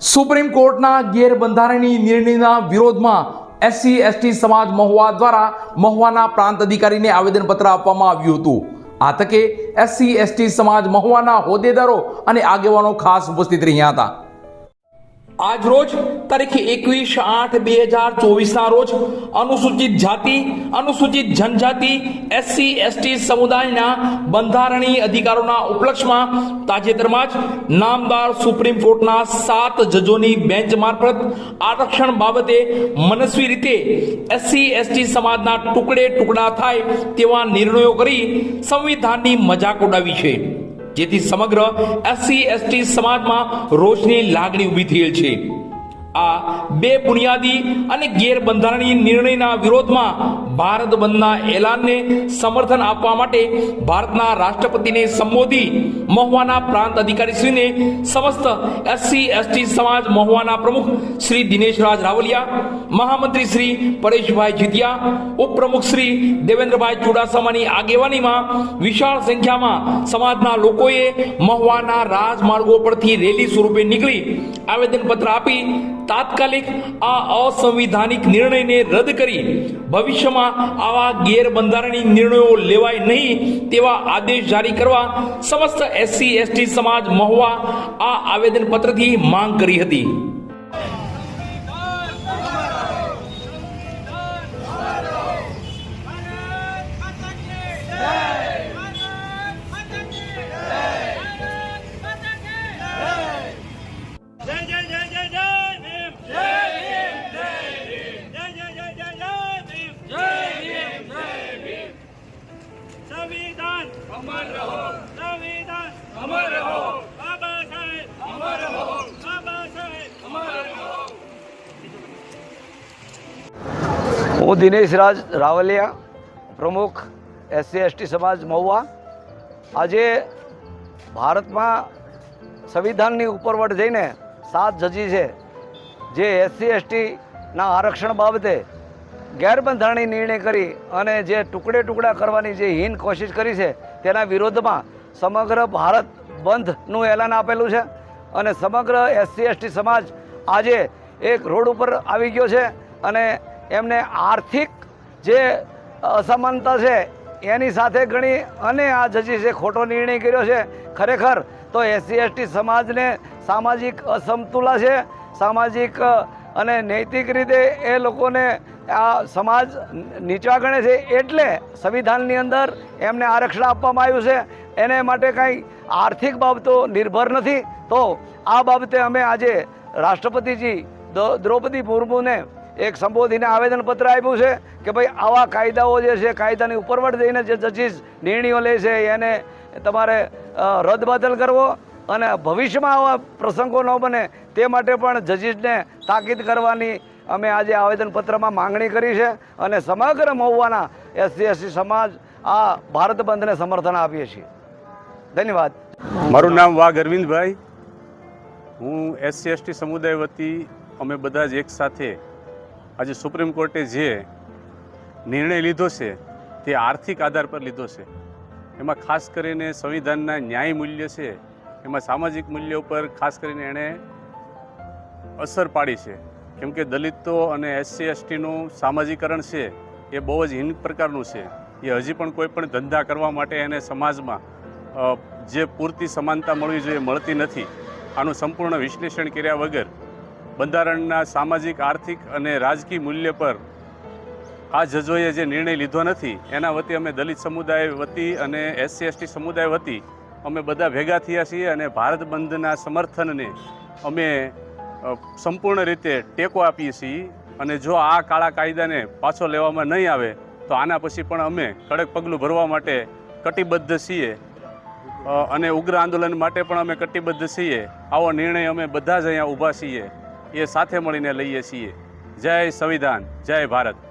Supreme કોર્ટના ગેરબંધારણીય નિર્ણયના વિરોધમાં એસસી, એસટી સમાજ મહુવા દ્વારા મહુવાના પ્રાંત અધિકારીને આવેદનપત્ર આપવામાં આવ્યું હતું. આ તકે એસસી, એસટી સમાજ મહુવાના હોદ્દેદારો અને આગેવાનો ખાસ ઉપસ્થિત રહ્યા હતા. આજ રોજ તારીખ એકવીસ આઠ બે હજાર ચોવીસના રોજ અનુસૂચિત જાતિ, અનુસૂચિત જનજાતિ, એસસી, એસટી સમુદાયના બંધારણીય અધિકારોના ઉપલક્ષમાં તાજેતરમાં જ નામદાર સુપ્રીમ કોર્ટના સાત જજોની બેન્ચ મારફત આરક્ષણ બાબતે મનસ્વી રીતે એસસી, એસટી સમાજના ટુકડે ટુકડા થાય તેવા નિર્ણયો કરી સંવિધાનની મજાક ઉડાવી છે. જેથી સમગ્ર એસસી, એસટી સમાજમાં રોષની લાગણી ઊભી થયેલ છે. આ બે બુનિયાદી અને ગેરબંધારણીય નિર્ણયના વિરોધમાં ભારત બંધના એલાનને સમર્થન આપવા માટે ભારતના રાષ્ટ્રપતિને સંબોધી મહુવાના પ્રાંત અધિકારીશ્રીને સમસ્ત એસસી, એસટી સમાજ મહુવાના પ્રમુખ શ્રી દિનેશરાજ રાવલિયા, મહામંત્રી શ્રી પરેશભાઈ જીતિયા, ઉપપ્રમુખ શ્રી દેવેન્દ્રભાઈ ચુડાસમાની આગેવાનીમાં વિશાળ સંખ્યામાં સમાજના લોકોએ મહુવાના રાજમાર્ગો પરથી રેલી સ્વરૂપે નીકળી આવેદનપત્ર આપી તાત્કાલિક આ અસંવિધાનિક નિર્ણયને રદ કરી ભવિષ્યમાં આવા ગેરબંધારણીય નિર્ણયો લેવાય નહીં તેવા આદેશ જારી કરવા સમસ્ત એસસી, એસટી સમાજ મહુવા આ આવેદનપત્રથી માંગ કરી હતી. હું દિનેશ રાજ રાવલિયા, પ્રમુખ એસસી એસટી સમાજ મહુવા. આજે ભારતમાં સંવિધાનની ઉપરવટ જઈને સાત જજી છે, જે એસસી એસટીના આરક્ષણ બાબતે ગેરબંધારણી નિર્ણય કરી અને જે ટુકડે ટુકડા કરવાની જે હીન કોશિશ કરી છે, તેના વિરોધમાં સમગ્ર ભારત બંધનું એલાન આપેલું છે અને સમગ્ર એસસી એસટી સમાજ આજે એક રોડ ઉપર આવી ગયો છે અને એમને આર્થિક જે અસમાનતા છે, એની સાથે ગણી અને આ જજી છે ખોટો નિર્ણય કર્યો છે, ખરેખર તો એસસી, એસટી સમાજને સામાજિક અસમતુલા છે, સામાજિક અને નૈતિક રીતે એ લોકોને આ સમાજ નીચા ગણે છે, એટલે સંવિધાનની અંદર એમને આરક્ષણ આપવામાં આવ્યું છે, એને માટે કાંઈ આર્થિક બાબતો નિર્ભર નથી. તો આ બાબતે અમે આજે રાષ્ટ્રપતિજી દ્રૌ- દ્રૌપદી મુર્મુને એક સંબોધીને આવેદનપત્ર આપ્યું છે કે ભાઈ આવા કાયદાઓ જે છે, કાયદાની ઉપરવટ દઈને જે જજીસ નિર્ણયો લે છે, એને તમારે રદબાતલ કરવો અને ભવિષ્યમાં આવા પ્રસંગો ન બને તે માટે પણ જજીસને તાકીદ કરવાની અમે આજે આવેદનપત્રમાં માંગણી કરી છે અને સમગ્ર મહુવાના એસસી એસસી સમાજ આ ભારત બંધને સમર્થન આપીએ છીએ. ધન્યવાદ. મારું નામ વાઘ અરવિંદભાઈ. હું એસસી એસટી સમુદાય વતી અમે બધા જ એક સાથે આજે સુપ્રીમ કોર્ટે જે નિર્ણય લીધો છે, તે આર્થિક આધાર પર લીધો છે. એમાં ખાસ કરીને સંવિધાનના ન્યાય મૂલ્ય છે, એમાં સામાજિક મૂલ્યો પર ખાસ કરીને એણે અસર પાડી છે. કેમ કે દલિતો અને એસસી, એસટીનું સામાજિકરણ છે, એ બહુ જ હિન પ્રકારનું છે. એ હજી પણ કોઈ પણ ધંધા કરવા માટે એને સમાજમાં જે પૂરતી સમાનતા મળવી જોઈએ, મળતી નથી. આનું સંપૂર્ણ વિશ્લેષણ કર્યા વગર બંધારણના સામાજિક, આર્થિક અને રાજકીય મૂલ્ય પર આ જજોએ જે નિર્ણય લીધો નથી, એના વતી અમે દલિત સમુદાય વતી અને એસસી એસટી સમુદાય વતી અમે બધા ભેગા થયા છીએ અને ભારત બંધના સમર્થનને અમે સંપૂર્ણ રીતે ટેકો આપીએ છીએ અને જો આ કાળા કાયદાને પાછો લેવામાં નહીં આવે, તો આના પછી પણ અમે કડક પગલું ભરવા માટે કટિબદ્ધ છીએ. અને ઉગ્ર આંદોલન માટે પણ અમે કટિબદ્ધ છીએ. આવો નિર્ણય અમે બધા જ અહીંયા ઊભા છીએ. એ સાથે મળીને લઈએ છીએ. જય સંવિધાન જય ભારત.